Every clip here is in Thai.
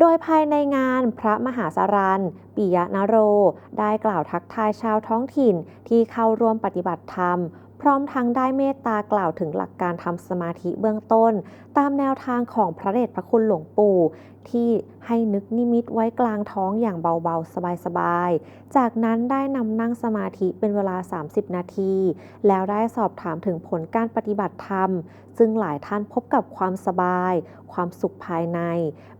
โดยภายในงานพระมหาสารันปิยะนโร ได้กล่าวทักทายชาวท้องถิ่นที่เข้าร่วมปฏิบัติธรรม พร้อมทั้งได้เมตตากล่าวถึงหลักการทำสมาธิเบื้องต้น ตามแนวทางของพระเดชพระคุณหลวงปู่ ที่ให้นึกนิมิตไว้กลางท้องอย่างเบาๆ สบายๆ จากนั้นได้นำนั่งสมาธิเป็นเวลา 30 นาที แล้วได้สอบถามถึงผลการปฏิบัติธรรม ซึ่งหลายท่านพบกับความสบาย ความสุขภายใน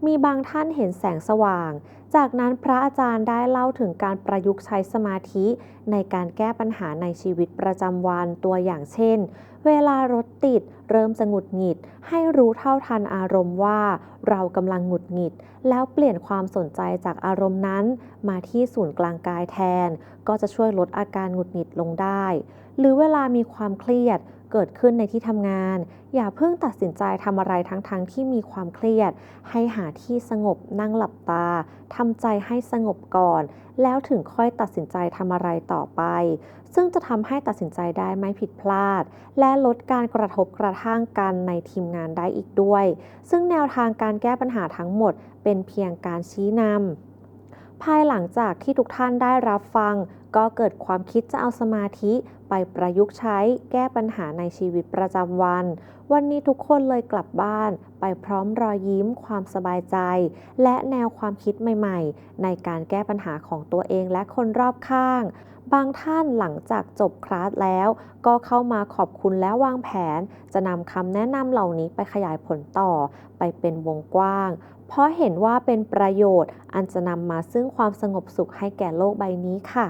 มีบางท่านเห็นแสงสว่างจากนั้นพระอาจารย์ได้เล่าถึงการประยุกต์ใช้สมาธิในการแก้ปัญหาในชีวิตประจำวันตัวอย่างเช่น เวลารถติดเริ่มจะหงุดหงิด ให้รู้เท่าทันอารมณ์ว่า เรากำลังหงุดหงิด แล้วเปลี่ยนความสนใจจากอารมณ์นั้น มาที่ศูนย์กลางกายแทน ก็จะช่วยลดอาการหงุดหงิดลงได้ หรือเวลามีความเครียดเกิดขึ้นในที่ทำงาน อย่าเพิ่งตัดสินใจทำอะไรทั้งๆทที่มีความเครียด ให้หาที่สงบนั่งหลับตาทำใจให้สงบก่อน แล้วถึงค่อยตัดสินใจทำอะไรต่อไป ซึ่งจะทำให้ตัดสินใจได้ไม่ผิดพลาด และลดการกระทบกระทั่งกันในทีมงานได้อีกด้วย ซึ่งแนวทางการแก้ปัญหาทั้งหมด เป็นเพียงการชี้นำภายหลังจากที่ทุกท่านได้รับฟัง ก็เกิดความคิดจะเอาสมาธิไปประยุกต์ใช้แก้ปัญหาในชีวิตประจำวัน วันนี้ทุกคนเลยกลับบ้าน ไปพร้อมรอยยิ้ม ความสบายใจ และแนวความคิดใหม่ ๆ ในการแก้ปัญหาของตัวเองและคนรอบข้าง บางท่านหลังจากจบคลาสแล้ว ก็เข้ามาขอบคุณและวางแผน จะนำคำแนะนำเหล่านี้ไปขยายผลต่อ ไปเป็นวงกว้าง เพราะเห็นว่าเป็นประโยชน์อันจะนำมาซึ่งความสงบสุขให้แก่โลกใบนี้ค่ะ